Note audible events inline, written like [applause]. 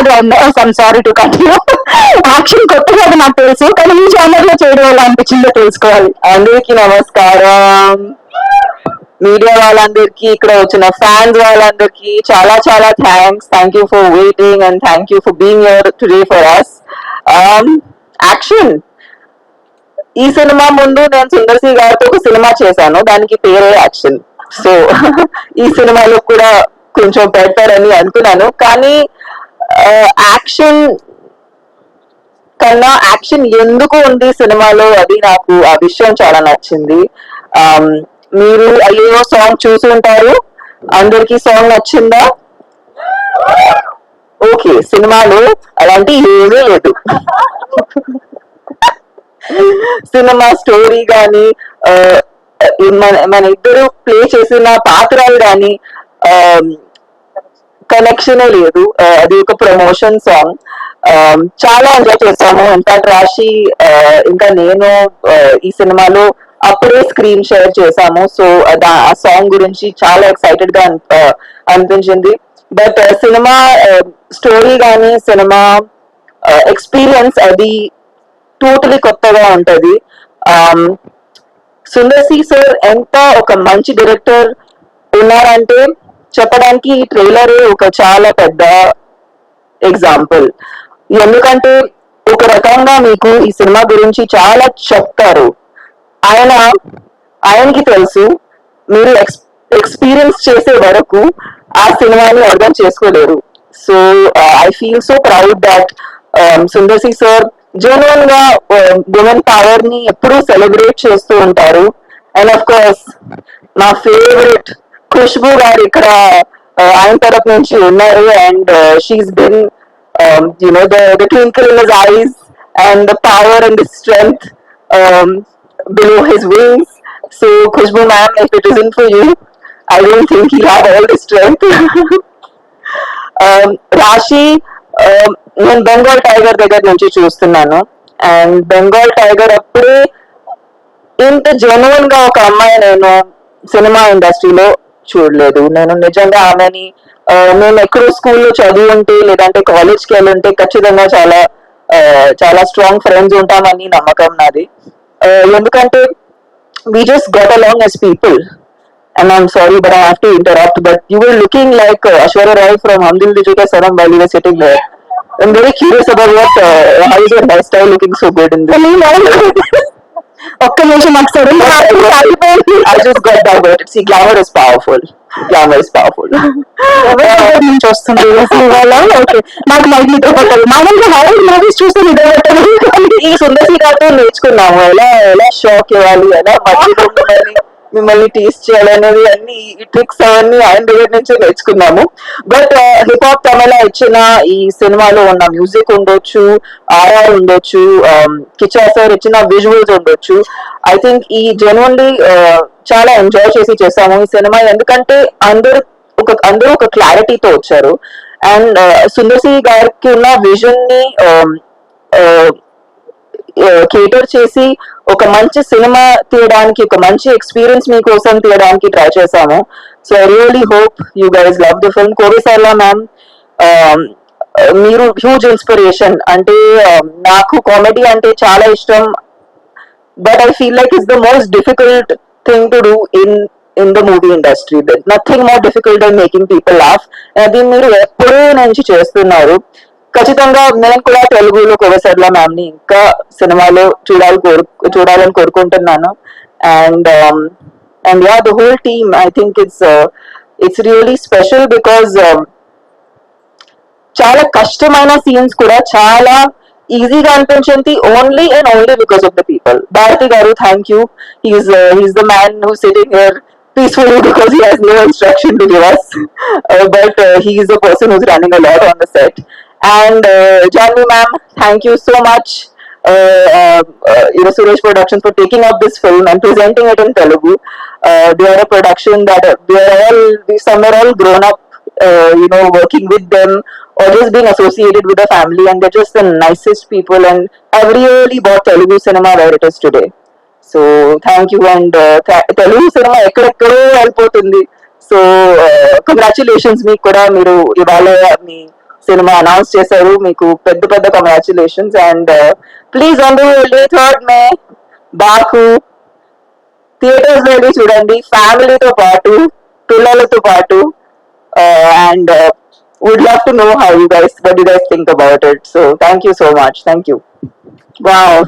అది I'm sorry to continue action కొత్త కదా నాకు తెలుసు కానీ ఈ జానర్లో చేయడం ఎలా అనిపించిందో తెలుసుకోవాలి. అందరికీ నమస్కారం. మీడియా వాళ్ళందరికీ ఇక్కడ వచ్చిన ఫ్యాన్స్ వాళ్ళందరికీ చాలా చాలా thanks thank you for waiting and thank you for being your today for us action ఈ సినిమా ముందు నేను సుందర్ సి గారితో ఒక సినిమా చేశాను దానికి పేరే యాక్షన్ సో [laughs] ఈ సినిమాలో కూడా కొంచెం బెటర్ అని అనుకున్నాను. కానీ యాక్షన్ కన్నా యాక్షన్ ఎందుకు ఉంది సినిమాలో అది నాకు ఆ విషయం చాలా నచ్చింది. మీరు అయ్యో సాంగ్ చూసి ఉంటారు. అందరికి సాంగ్ నచ్చిందా? ఓకే సినిమాలో అలాంటి ఏమీ లేదు. సినిమా స్టోరీ గాని మన మన ఇద్దరు ప్లే చేసిన పాత్రలు గాని కనెక్షన్ లేదు. అది ఒక ప్రమోషన్ సాంగ్ చాలా ఎంజాయ్ చేశాము ఇన్ఫాక్ట్ రాశి ఇంకా నేను ఈ సినిమాలో అప్పుడే స్క్రీన్ షేర్ చేశాము. సో ఆ సాంగ్ గురించి చాలా ఎక్సైటెడ్గా అనిపించింది. బట్ సినిమా స్టోరీ కానీ సినిమా ఎక్స్పీరియన్స్ అది టోటలీ కొత్తగా ఉంటది. సుందర్ సి సార్ ఎంత ఒక మంచి డైరెక్టర్ ఉన్నారంటే చెప్పడానికి ఈ ట్రైలర్ ఒక చాలా పెద్ద ఎగ్జాంపుల్. ఎందుకంటే ఒక రకంగా మీకు ఈ సినిమా గురించి చాలా చెప్తారు. ఆయన ఆయనకి తెలుసు మీరు ఎక్స్ ఎక్స్పీరియన్స్ చేసే వరకు ఆ సినిమాని అర్థం చేసుకోలేరు. So I feel so proud that Sundar C sir జెన్యున్గా ఉమెన్ పవర్ని ఎప్పుడూ సెలబ్రేట్ చేస్తూ ఉంటారు. అండ్ ఆఫ్ కోర్స్ నా ఫేవరెట్ ఖుష్బు గారు ఇక్కడ uh, ఆయన తరపు నుంచి ఉన్నారు and she's been you know the the twinkle in his eyes and the power and the strength um, below his wings. So Khushbu ma'am, if it isn't for you, I don't think he had all the strength. um, రాశి um, నేను Bengal tiger దగ్గర నుంచి చూస్తున్నాను and Bengal tiger అప్పుడే ఇంత genuine గా ఒక అమ్మాయి నేను సినిమా ఇండస్ట్రీలో చూడలేదు నేను నిజంగా ఆమెని ఆ, మేము ఎక్కడో స్కూల్లో చదివి ఉంటే లేదంటే కాలేజ్కి వెళ్ళి ఉంటే ఖచ్చితంగా చాలా ఆ, చాలా స్ట్రాంగ్ ఫ్రెండ్స్ ఉంటామని నమ్మకం నాది ఆ, ఎందుకంటే we just got along as people. And I'm sorry, but I have to interrupt. But you were looking like uh, Ashwarya Rai from Hum Dil Dil Ke Sanam while you were sitting there. I'm very curious about what, uh, how is your hairstyle looking so good in this? ఒక్క నిమిషం నాకు sudden I just got diverted. See, glamour is powerful. Glamour is powerful. ఎవరి నుంచి వస్తుంది ఇవాళ okay నాకు mic నిద్ర పట్టదు మామూలుగా హారర్ మూవీస్ చూస్తే నిద్ర పట్టదు ఈ సుందరి గారితో నేర్చుకున్నాము ఎలా ఎలా షాక్ ఇవ్వాలి ఎలా మధ్యలో మిమ్మల్ని మిమ్మల్ని టీస్ చేయాలనేది అన్ని ఈ ట్రిక్స్ అవన్నీ ఆయన దగ్గర నుంచే నేర్చుకున్నాము. బట్ హిప్ హాప్ తమిళ ఇచ్చిన ఈ సినిమాలో ఉన్న మ్యూజిక్ ఉండొచ్చు ఆర్ఆర్ ఉండొచ్చు um, కిచా సార్ ఇచ్చిన విజువల్స్ ఉండొచ్చు. ఐ థింక్ ఈ జెన్యున్లీ uh, చాలా ఎంజాయ్ చేసి చేసాము. ఈ సినిమా ఎందుకంటే అందరు ఒక అందరూ ఒక క్లారిటీతో వచ్చారు. అండ్ uh, సుందర్ గారికి ఉన్న విజన్ని um, uh, కేటర్ చేసి ఒక మంచి సినిమా తీయడానికి ఒక మంచి ఎక్స్పీరియన్స్ మీకోసం తీయడానికి ట్రై చేశాము. So I really hope you guys love the film Kovai Sarala ma'am మీరు హ్యూజ్ ఇన్స్పిరేషన్ అంటే um, నాకు కామెడీ అంటే చాలా ఇష్టం. But I feel like it's the most difficult thing to do in in the movie industry nothing more difficult and making people laugh అది మీరు ఎప్పుడూ నుంచి చేస్తున్నారు? ఖచ్చితంగా నేను కూడా తెలుగులో కోవసర్ల మ్యామ్ని ఇంకా సినిమాలో చూడాలి కోరు చూడాలని కోరుకుంటున్నాను and and yeah the whole team I think it's it's really special because చాలా కష్టమైన సీన్స్ కూడా చాలా ఈజీగా అనిపించింది only and only because of the people Bharathi garu thank you he's he's the man who sitting here peacefully because he has no instruction to give us. [laughs] Uh, but uh, he is the person who's running a lot on the set. And uh, Janvi ma'am, thank you so much. Uh, uh, uh, you know, Suresh Productions for taking up this film and presenting it in Telugu. Uh, they are a production that uh, we are all, we some are all grown up, uh, you know, working with them or just being associated with the family and they're just the nicest people and have really brought Telugu cinema where it is today. So thank you and Telugu cinema ఎక్కడెక్కడో వెళ్ళిపోతుంది so congratulations మీకు కూడా మీరు ఇవాళ మీ cinema announce చేశారు. మీకు పెద్ద పెద్ద కంగ్రాచులేషన్స్ అండ్ ప్లీజ్ అందరూ వెళ్ళి థర్డ్ మే బాకు. థియేటర్స్ వెళ్ళి చూడండి. ఫ్యామిలీతో పాటు పిల్లలతో పాటు and would love to know how you guys what you guys think about it so thank you so much thank you wow